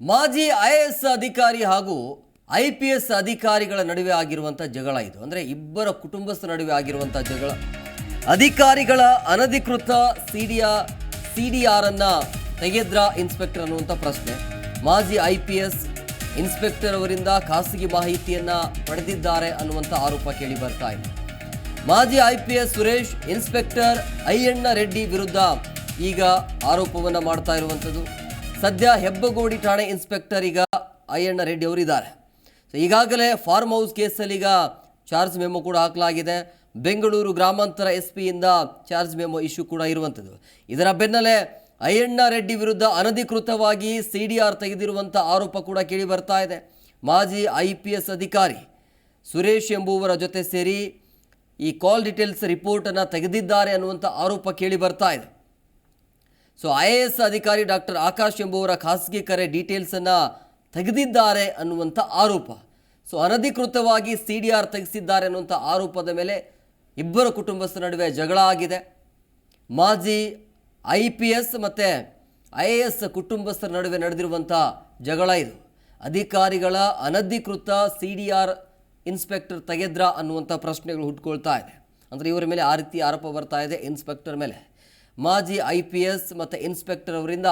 ಮಾಜಿ I A S ಅಧಿಕಾರಿ ಹಾಗೂ ಐ ಪಿ ಎಸ್ ಅಧಿಕಾರಿಗಳ ನಡುವೆ ಆಗಿರುವಂಥ ಜಗಳ ಇದು. ಅಂದರೆ ಇಬ್ಬರ ಕುಟುಂಬಸ್ಥರ ನಡುವೆ ಆಗಿರುವಂಥ ಜಗಳ. ಅಧಿಕಾರಿಗಳ ಅನಧಿಕೃತ ಸಿ ಡಿ ಸಿ ಡಿ ಆರನ್ನು ತೆಗೆದ್ರ ಇನ್ಸ್ಪೆಕ್ಟರ್ ಅನ್ನುವಂಥ ಪ್ರಶ್ನೆ. ಮಾಜಿ ಐ ಪಿ ಎಸ್ ಇನ್ಸ್ಪೆಕ್ಟರ್ ಅವರಿಂದ ಖಾಸಗಿ ಮಾಹಿತಿಯನ್ನು ಪಡೆದಿದ್ದಾರೆ ಅನ್ನುವಂಥ ಆರೋಪ ಕೇಳಿ ಬರ್ತಾ ಇದೆ. ಮಾಜಿ I P S Suresh, inspector Ayyanna Reddy ವಿರುದ್ಧ ಈಗ ಆರೋಪವನ್ನು ಮಾಡ್ತಾ ಇರುವಂಥದ್ದು ಸದ್ಯ ಹೆಬ್ಬಗೋಡಿ ಠಾಣೆ ಇನ್ಸ್ಪೆಕ್ಟರ್ ಈಗ ಅಯ್ಯಣ್ಣ ರೆಡ್ಡಿ ಅವರಿದ್ದಾರೆ. ಸೊ ಈಗಾಗಲೇ ಫಾರ್ಮ್ ಹೌಸ್ ಕೇಸಲ್ಲಿ ಈಗ ಚಾರ್ಜ್ ಮೆಮೊ ಕೂಡ ಹಾಕಲಾಗಿದೆ. ಬೆಂಗಳೂರು ಗ್ರಾಮಾಂತರ ಎಸ್ ಪಿಯಿಂದ ಚಾರ್ಜ್ ಮೆಮೊ ಇಶ್ಯೂ ಕೂಡ ಇರುವಂಥದ್ದು. ಇದರ ಬೆನ್ನಲ್ಲೇ ಅಯ್ಯಣ್ಣ ರೆಡ್ಡಿ ವಿರುದ್ಧ ಅನಧಿಕೃತವಾಗಿ ಸಿ ಡಿ ಆರ್ ತೆಗೆದಿರುವಂಥ ಆರೋಪ ಕೂಡ ಕೇಳಿ ಬರ್ತಾ ಇದೆ. ಮಾಜಿ ಐ ಪಿ ಎಸ್ ಅಧಿಕಾರಿ ಸುರೇಶ್ ಎಂಬುವರ ಜೊತೆ ಸೇರಿ ಈ ಕಾಲ್ ಡೀಟೇಲ್ಸ್ ರಿಪೋರ್ಟನ್ನು ತೆಗೆದಿದ್ದಾರೆ ಅನ್ನುವಂಥ ಆರೋಪ ಕೇಳಿ ಬರ್ತಾ ಇದೆ. ಸೊ ಐ ಎ ಎಸ್ ಅಧಿಕಾರಿ ಡಾಕ್ಟರ್ ಆಕಾಶ್ ಎಂಬುವರ ಖಾಸಗಿ ಕರೆ ಡೀಟೇಲ್ಸನ್ನು ತೆಗೆದಿದ್ದಾರೆ ಅನ್ನುವಂಥ ಆರೋಪ. ಸೊ ಅನಧಿಕೃತವಾಗಿ ಸಿ ಡಿ ಆರ್ ತೆಗೆಸಿದ್ದಾರೆ ಅನ್ನುವಂಥ ಆರೋಪದ ಮೇಲೆ ಇಬ್ಬರ ಕುಟುಂಬಸ್ಥರ ನಡುವೆ ಜಗಳ ಆಗಿದೆ. ಮಾಜಿ ಐ ಪಿ ಎಸ್ ಮತ್ತು ಐ ಎ ಎಸ್ ಕುಟುಂಬಸ್ಥರ ನಡುವೆ ನಡೆದಿರುವಂಥ ಜಗಳ ಇದು. ಅಧಿಕಾರಿಗಳ ಅನಧಿಕೃತ ಸಿ ಡಿ ಆರ್ ಇನ್ಸ್ಪೆಕ್ಟರ್ ತೆಗೆದ್ರ ಅನ್ನುವಂಥ ಪ್ರಶ್ನೆಗಳು ಹುಟ್ಕೊಳ್ತಾ ಇದೆ. ಅಂದರೆ ಇವರ ಮೇಲೆ ಆ ರೀತಿ ಆರೋಪ ಬರ್ತಾ ಇದೆ ಇನ್ಸ್ಪೆಕ್ಟರ್ ಮೇಲೆ. ಮಾಜಿ ಐ ಪಿ ಎಸ್ ಮತ್ತು ಇನ್ಸ್ಪೆಕ್ಟರ್ ಅವರಿಂದ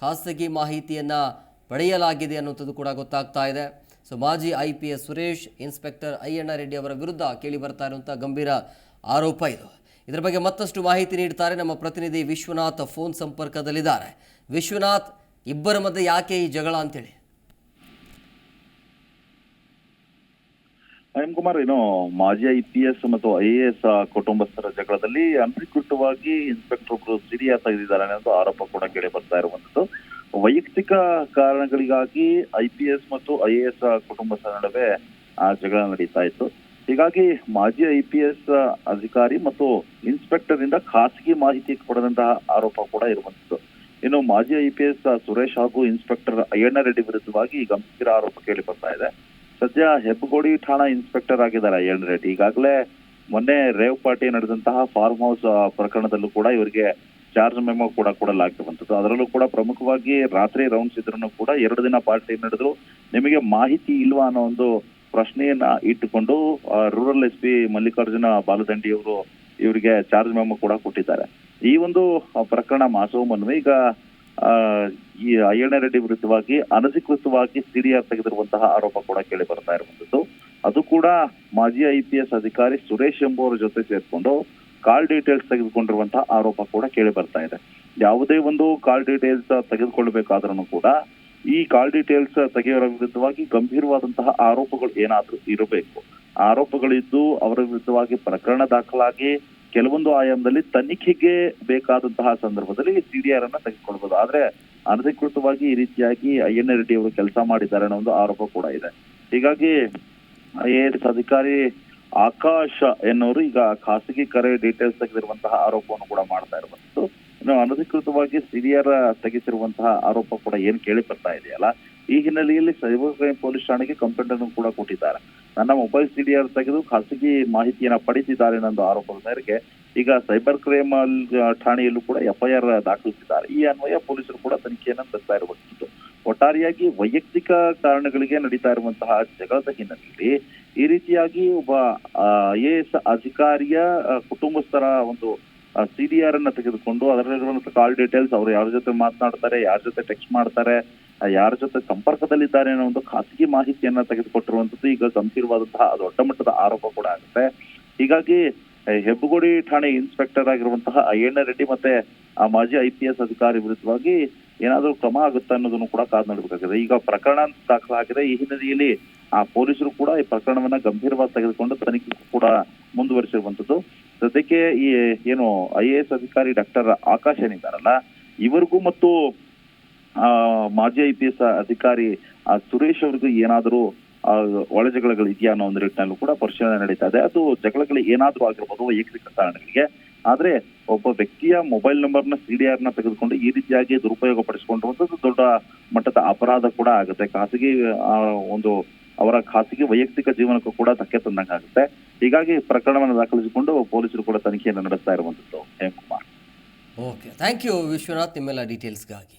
ಖಾಸಗಿ ಮಾಹಿತಿಯನ್ನು ಪಡೆಯಲಾಗಿದೆ ಅನ್ನುವಂಥದ್ದು ಕೂಡ ಗೊತ್ತಾಗ್ತಾ ಇದೆ. ಸೊ, ಮಾಜಿ I P S Suresh, inspector Ayyanna Reddy ಅವರ ವಿರುದ್ಧ ಕೇಳಿ ಬರ್ತಾ ಇರುವಂಥ ಗಂಭೀರ ಆರೋಪ ಇದು. ಇದರ ಬಗ್ಗೆ ಮತ್ತಷ್ಟು ಮಾಹಿತಿ ನೀಡ್ತಾರೆ ನಮ್ಮ ಪ್ರತಿನಿಧಿ ವಿಶ್ವನಾಥ್ ಫೋನ್ ಸಂಪರ್ಕದಲ್ಲಿದ್ದಾರೆ. ವಿಶ್ವನಾಥ್, ಇಬ್ಬರ ಮಧ್ಯೆ ಯಾಕೆ ಈ ಜಗಳ ಅಂತೇಳಿ? ಎಂ ಕುಮಾರ್, ಏನು ಮಾಜಿ ಐ ಪಿ ಎಸ್ ಮತ್ತು ಐ ಎ ಎಸ್ ಕುಟುಂಬಸ್ಥರ ಜಗಳದಲ್ಲಿ ಅನಧಿಕೃತವಾಗಿ ಇನ್ಸ್ಪೆಕ್ಟರ್ ಒಬ್ರು ಸಿರಿಯ ತೆಗೆದಿದ್ದಾರೆ ಅನ್ನೋದು ಆರೋಪ ಕೂಡ ಕೇಳಿ ಬರ್ತಾ ಇರುವಂತದ್ದು ವೈಯಕ್ತಿಕ ಕಾರಣಗಳಿಗಾಗಿ ಐ ಪಿ ಎಸ್ ಮತ್ತು ಐ ಎ ಎಸ್ ಕುಟುಂಬಸ್ಥರ ನಡುವೆ, ಆ, ಜಗಳ ನಡೀತಾ ಇತ್ತು. ಹೀಗಾಗಿ ಮಾಜಿ ಐ ಪಿ ಎಸ್ ಅಧಿಕಾರಿ ಮತ್ತು ಇನ್ಸ್ಪೆಕ್ಟರ್ ಇಂದ ಖಾಸಗಿ ಮಾಹಿತಿ ಕೊಡದಂತಹ ಆರೋಪ ಕೂಡ ಇರುವಂತದ್ದು ಇನ್ನು ಮಾಜಿ ಐ ಪಿ ಎಸ್ ಸುರೇಶ್ ಹಾಗೂ ಇನ್ಸ್ಪೆಕ್ಟರ್ ಅಯ್ಯಣ್ಣ ರೆಡ್ಡಿ ವಿರುದ್ಧವಾಗಿ ಗಂಭೀರ ಆರೋಪ ಕೇಳಿ ಬರ್ತಾ ಇದೆ. ಸದ್ಯ ಹೆಬ್ಬಗೋಡಿ ಠಾಣಾ ಇನ್ಸ್ಪೆಕ್ಟರ್ ಆಗಿದ್ದಾರೆ ಅಯ್ಯಣ್ಣ ರೆಡ್ಡಿ ಈಗಾಗಲೇ ಮೊನ್ನೆ ರೇವ್ ಪಾರ್ಟಿ ನಡೆದಂತಹ ಫಾರ್ಮ್ ಹೌಸ್ ಪ್ರಕರಣದಲ್ಲೂ ಕೂಡ ಇವರಿಗೆ ಚಾರ್ಜ್ ಮೆಮೊ ಕೂಡ ಕೊಡಲಾಗಿರುವಂತದ್ದು ಅದರಲ್ಲೂ ಕೂಡ ಪ್ರಮುಖವಾಗಿ ರಾತ್ರಿ ರೌಂಡ್ಸ್ ಇದ್ರೂ ಕೂಡ ಎರಡು ದಿನ ಪಾರ್ಟಿ ನಡೆದ್ರು. ನಿಮಗೆ ಮಾಹಿತಿ ಇಲ್ವಾ ಅನ್ನೋ ಒಂದು ಪ್ರಶ್ನೆಯನ್ನ ಇಟ್ಟುಕೊಂಡು rural S P Mallikarjuna Baladandi ಅವರು ಇವರಿಗೆ ಚಾರ್ಜ್ ಮೆಮೊ ಕೂಡ ಕೊಟ್ಟಿದ್ದಾರೆ. ಈ ಒಂದು ಪ್ರಕರಣ ಪ್ರಕರಣ ಮನ್ವಿ ಈಗ ಈ ಅಯ್ಯಣ್ಣ ರೆಡ್ಡಿ ವಿರುದ್ಧವಾಗಿ ಅನಧಿಕೃತವಾಗಿ ಸಿಡಿಆರ್ ತೆಗೆದಿರುವಂತಹ ಆರೋಪ ಕೂಡ ಕೇಳಿ ಬರ್ತಾ ಇರುವಂತದ್ದು ಅದು ಕೂಡ ಮಾಜಿ ಐ ಅಧಿಕಾರಿ ಸುರೇಶ್ ಎಂಬುವರ ಜೊತೆ ಸೇರಿಕೊಂಡು ಕಾಲ್ ಡೀಟೇಲ್ಸ್ ತೆಗೆದುಕೊಂಡಿರುವಂತಹ ಆರೋಪ ಕೂಡ ಕೇಳಿ ಬರ್ತಾ ಇದೆ. ಯಾವುದೇ ಒಂದು ಕಾಲ್ ಡೀಟೇಲ್ಸ್ ತೆಗೆದುಕೊಳ್ಬೇಕಾದ್ರೂ ಕೂಡ ಈ ಕಾಲ್ ಡೀಟೇಲ್ಸ್ ತೆಗೆಯೋರ ವಿರುದ್ಧವಾಗಿ ಗಂಭೀರವಾದಂತಹ ಆರೋಪಗಳು ಏನಾದ್ರೂ ಇರಬೇಕು. ಆರೋಪಗಳಿದ್ದು ಅವರ ವಿರುದ್ಧವಾಗಿ ಪ್ರಕರಣ ದಾಖಲಾಗಿ ಕೆಲವೊಂದು ಆಯಾಮದಲ್ಲಿ ತನಿಖೆಗೆ ಬೇಕಾದಂತಹ ಸಂದರ್ಭದಲ್ಲಿ ಸಿಡಿಆರ್ ಅನ್ನ ತೆಗೆದುಕೊಳ್ಬಹುದು ಆದ್ರೆ ಅನಧಿಕೃತವಾಗಿ ಈ ರೀತಿಯಾಗಿ ಅಯ್ಯಣ್ಣ ರೆಡ್ಡಿ ಅವರು ಕೆಲಸ ಮಾಡಿದ್ದಾರೆ ಅನ್ನೋ ಒಂದು ಆರೋಪ ಕೂಡ ಇದೆ. ಹೀಗಾಗಿ ಐ ಎಸ್ ಅಧಿಕಾರಿ ಆಕಾಶ್ ಎನ್ನುವರು ಈಗ ಖಾಸಗಿ ಕರೆ ಡೀಟೇಲ್ಸ್ ತೆಗೆದಿರುವಂತಹ ಆರೋಪವನ್ನು ಕೂಡ ಮಾಡ್ತಾ ಇರುವಂತದ್ದು ಇನ್ನು ಅನಧಿಕೃತವಾಗಿ ಸಿಡಿಆರ್ ತೆಗೆಸಿರುವಂತಹ ಆರೋಪ ಕೂಡ ಏನ್ ಕೇಳಿ ಬರ್ತಾ ಇದೆಯಲ್ಲ ಈ ಹಿನ್ನೆಲೆಯಲ್ಲಿ ಸೈಬರ್ ಕ್ರೈಮ್ ಪೊಲೀಸ್ ಠಾಣೆಗೆ ಕಂಪ್ಲೇಂಟ್ ಅನ್ನು ಕೂಡ ಕೊಟ್ಟಿದ್ದಾರೆ. ನನ್ನ ಮೊಬೈಲ್ ಸಿಡಿಆರ್ ತೆಗೆದು ಖಾಸಗಿ ಮಾಹಿತಿಯನ್ನ ಪಡಿಸಿದ್ದಾರೆ ಅನ್ನೋ ಆರೋಪದ ಮೇರೆಗೆ ಈಗ ಸೈಬರ್ ಕ್ರೈಮ್ ಠಾಣೆಯಲ್ಲೂ ಕೂಡ ಎಫ್ಐಆರ್ ದಾಖಲಿಸಿದ್ದಾರೆ. ಈ ಅನ್ವಯ ಪೊಲೀಸರು ಕೂಡ ತನಿಖೆಯನ್ನು ನಡೆಸ್ತಾ ಇರುವಂತದ್ದು ಒಟ್ಟಾರೆಯಾಗಿ ವೈಯಕ್ತಿಕ ಕಾರಣಗಳಿಗೆ ನಡೀತಾ ಇರುವಂತಹ ಜಗಳದ ಹಿನ್ನೆಲೆಯಲ್ಲಿ ಈ ರೀತಿಯಾಗಿ ಒಬ್ಬ ಐ ಎ ಅಧಿಕಾರಿಯ ಕುಟುಂಬಸ್ಥರ ಒಂದು ಸಿಡಿಆರ್ ಅನ್ನ ತೆಗೆದುಕೊಂಡು ಅದರಲ್ಲಿರುವಂತಹ ಕಾಲ್ ಡೀಟೇಲ್ಸ್ ಅವರು ಯಾರ ಜೊತೆ ಮಾತನಾಡ್ತಾರೆ, ಯಾರ ಜೊತೆ ಟೆಕ್ಸ್ಟ್ ಮಾಡ್ತಾರೆ ಯಾರ ಜೊತೆ ಸಂಪರ್ಕದಲ್ಲಿದ್ದಾರೆ ಅನ್ನೋ ಒಂದು ಖಾಸಗಿ ಮಾಹಿತಿಯನ್ನ ತೆಗೆದುಕೊಟ್ಟಿರುವಂತದ್ದು ಈಗ ಗಂಭೀರವಾದಂತಹ ದೊಡ್ಡ ಮಟ್ಟದ ಆರೋಪ ಕೂಡ ಆಗುತ್ತೆ. ಹೀಗಾಗಿ ಹೆಬ್ಬಗೋಡಿ ಠಾಣೆ ಇನ್ಸ್ಪೆಕ್ಟರ್ ಆಗಿರುವಂತಹ ಅಯ್ಯಣ್ಣ ರೆಡ್ಡಿ ಮತ್ತೆ ಆ ಮಾಜಿ ಐ ಪಿ ಎಸ್ ಅಧಿಕಾರಿ ವಿರುದ್ಧವಾಗಿ ಏನಾದರೂ ಕ್ರಮ ಆಗುತ್ತಾ ಅನ್ನೋದನ್ನು ಕೂಡ ಕಾದು ನೋಡಬೇಕಾಗಿದೆ. ಈಗ ಪ್ರಕರಣ ದಾಖಲಾಗಿದೆ. ಈ ಹಿನ್ನೆಲೆಯಲ್ಲಿ ಆ ಪೊಲೀಸರು ಕೂಡ ಈ ಪ್ರಕರಣವನ್ನ ಗಂಭೀರವಾಗಿ ತೆಗೆದುಕೊಂಡು ತನಿಖೆ ಕೂಡ ಮುಂದುವರಿಸಿರುವಂತದ್ದು ಸದ್ಯಕ್ಕೆ ಈ, ಏನು ಐ ಎ ಎಸ್ ಅಧಿಕಾರಿ ಡಾಕ್ಟರ್ ಆಕಾಶ್ ಏನಿದ್ದಾರಲ್ಲ, ಇವರಿಗೂ ಮತ್ತು ಮಾಜಿ ಐ ಪಿ ಎಸ್ ಅಧಿಕಾರಿ ಸುರೇಶ್ ಅವ್ರಿಗೂ ಏನಾದರೂ ಒಳ ಜಗಳಗಳು ಇದೆಯಾ ಅನ್ನೋ ಒಂದು ನಿಟ್ಟಿನಲ್ಲೂ ಕೂಡ ಪರಿಶೀಲನೆ ನಡೀತಾ ಇದೆ. ಅದು ಜಗಳಗಳು ಏನಾದರೂ ಆಗಿರ್ಬೋದು, ವೈಯಕ್ತಿಕ ಕಾರಣಗಳಿಗೆ. ಆದ್ರೆ ಒಬ್ಬ ವ್ಯಕ್ತಿಯ ಮೊಬೈಲ್ ನಂಬರ್ನ ಸಿಡಿಆರ್ನ ತೆಗೆದುಕೊಂಡು ಈ ರೀತಿಯಾಗಿ ದುರುಪಯೋಗ ಪಡಿಸಿಕೊಂಡಿರುವಂತದ್ದು ದೊಡ್ಡ ಮಟ್ಟದ ಅಪರಾಧ ಕೂಡ ಆಗುತ್ತೆ. ಖಾಸಗಿ ಒಂದು ಅವರ ಖಾಸಗಿ ವೈಯಕ್ತಿಕ ಜೀವನಕ್ಕೂ ಕೂಡ ಧಕ್ಕೆ ತಂದಂಗಾಗುತ್ತೆ ಹೀಗಾಗಿ ಪ್ರಕರಣವನ್ನು ದಾಖಲಿಸಿಕೊಂಡು ಪೊಲೀಸರು ಕೂಡ ತನಿಖೆಯನ್ನು ನಡೆಸ್ತಾ ಇರುವಂತದ್ದು Hemakumar. Okay. Thank you Vishwanath, ನಿಮ್ಮೆಲ್ಲ ಡೀಟೇಲ್ಸ್ಗಾಗಿ.